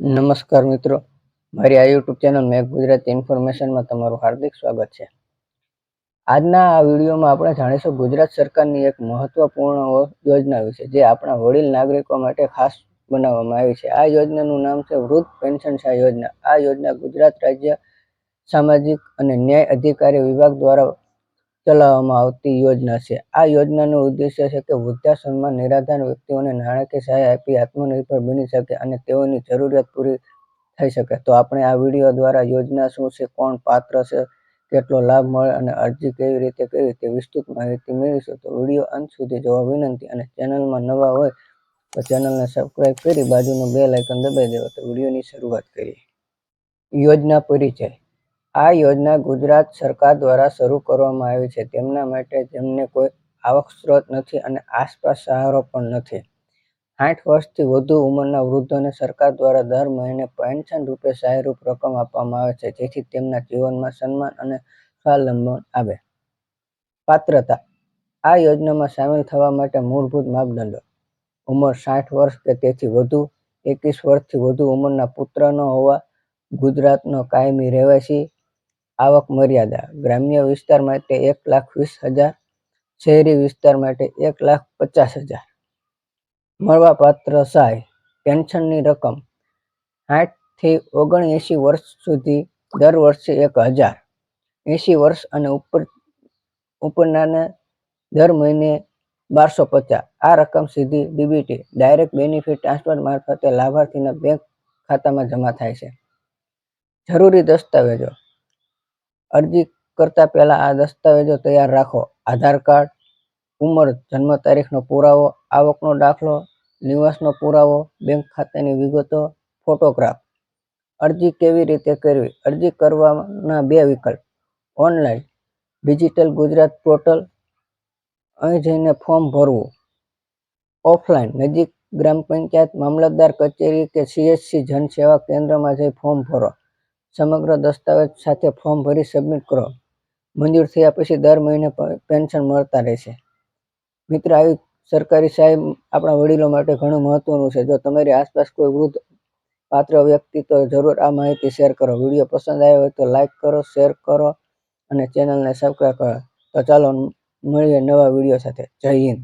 નમસ્કાર મિત્રો. મારી આ યુટ્યુબ ચેનલ મેઘ ગુજરાતી ઇન્ફોર્મેશનમાં તમારું હાર્દિક સ્વાગત છે. આજના આ વિડીયોમાં આપણે જાણીશું ગુજરાત સરકારની એક મહત્વપૂર્ણ યોજના વિશે, જે આપણા વડીલ નાગરિકો માટે ખાસ બનાવવામાં આવી છે. આ યોજનાનું નામ છે વૃદ્ધ પેન્શન સહાય યોજના. આ યોજના ગુજરાત રાજ્ય સામાજિક અને ન્યાય અધિકારી વિભાગ દ્વારા ચલાવવામાં આવતી યોજના છે. આ યોજનાનો ઉદ્દેશ્ય છે કે વૃદ્ધાશ્રમમાં નિરાધાર વ્યક્તિઓને નાણાકીય સહાય આપી આત્મનિર્ભર બની શકે અને તેઓની જરૂરિયાત પૂરી થઈ શકે. તો આપણે આ વીડિયો દ્વારા યોજના શું છે, કોણ પાત્ર છે, કેટલો લાભ મળે અને અરજી કેવી રીતે કરવી તે વિસ્તૃત માહિતી મેળવીશું. તો વીડિયો અંત સુધી જોવા વિનંતી અને ચેનલમાં નવા હોય તો ચેનલને સબસ્ક્રાઇબ કરી બાજુનું બેલ આઇકન દબાવી દેવો. તો વિડીયોની શરૂઆત કરીએ. યોજના પરિચય. આ યોજના ગુજરાત સરકાર દ્વારા શરૂ કરવામાં આવી છે. તેમના માટે જેમને કોઈ આવક સ્ત્રોત નથી અને આસપાસ સહારો પણ નથી. આઠ વર્ષથી વધુ ઉંમરના વૃદ્ધોને સરકાર દ્વારા દર મહિને પેન્શન રૂપે સહાયરૂપ રકમ આપવામાં આવે છે, જેથી તેમના જીવનમાં સન્માન અને સ્વાવલંબન આવે. પાત્રતા. આ યોજનામાં સામેલ થવા માટે મૂળભૂત માપદંડો. ઉંમર સાઠ વર્ષ કે તેથી વધુ, એકવીસ વર્ષથી વધુ ઉંમરના પુત્ર ન હોવા, ગુજરાતનો કાયમી રહેવાસી આવક મર્યાદા. ગ્રામ્ય વિસ્તાર માટે એક લાખ વીસ હજાર, શહેરી વિસ્તાર માટે એક લાખ પચાસ હજાર. મળવાપાત્ર સહાય પેન્શનની રકમ સાઠથી ઓગણએંશી વર્ષ સુધી દર વર્ષે એક હજાર. એંશી વર્ષ અને ઉપર, ઉપરનાને દર મહિને બારસો પચાસ. આ રકમ સીધી ડીબીટી, ડાયરેક્ટ બેનિફિટ ટ્રાન્સફર મારફતે લાભાર્થીના બેંક ખાતામાં જમા થાય છે. જરૂરી દસ્તાવેજો. અરજી કરતા પહેલા આ દસ્તાવેજો તૈયાર રાખો. આધાર કાર્ડ, ઉંમર, જન્મ તારીખનો પુરાવો, આવકનો દાખલો, નિવાસનો પુરાવો, બેંક ખાતાની વિગતો, ફોટોગ્રાફ. અરજી કેવી રીતે કરવી? અરજી કરવાના બે વિકલ્પ. ઓનલાઈન, ડિજિટલ ગુજરાત પોર્ટલ, અહીં જઈને ફોર્મ ભરવું. ઓફલાઈન, નજીક ગ્રામ પંચાયત મામલતદાર કચેરી કે સીએસસી જન સેવા કેન્દ્રમાં જઈ ફોર્મ ભરો. સમગ્ર દસ્તાવેજ સાથે ફોર્મ ભરી સબમિટ કરો. મંજૂર થયા પછી દર મહિને પેન્શન મળતા રહેશે મિત્ર, આવી સરકારી સહાય આપણા વડીલો માટે ઘણું મહત્વનું છે. જો તમારી આસપાસ કોઈ વૃદ્ધ પાત્ર વ્યક્તિ તો જરૂર આ માહિતી શેર કરો. વીડિયો પસંદ આવ્યો હોય તો લાઈક કરો શેર કરો અને ચેનલને સબસ્ક્રાઈબ કરો. તો ચાલો, મળીએ નવા વીડિયો સાથે. જય હિન્દ.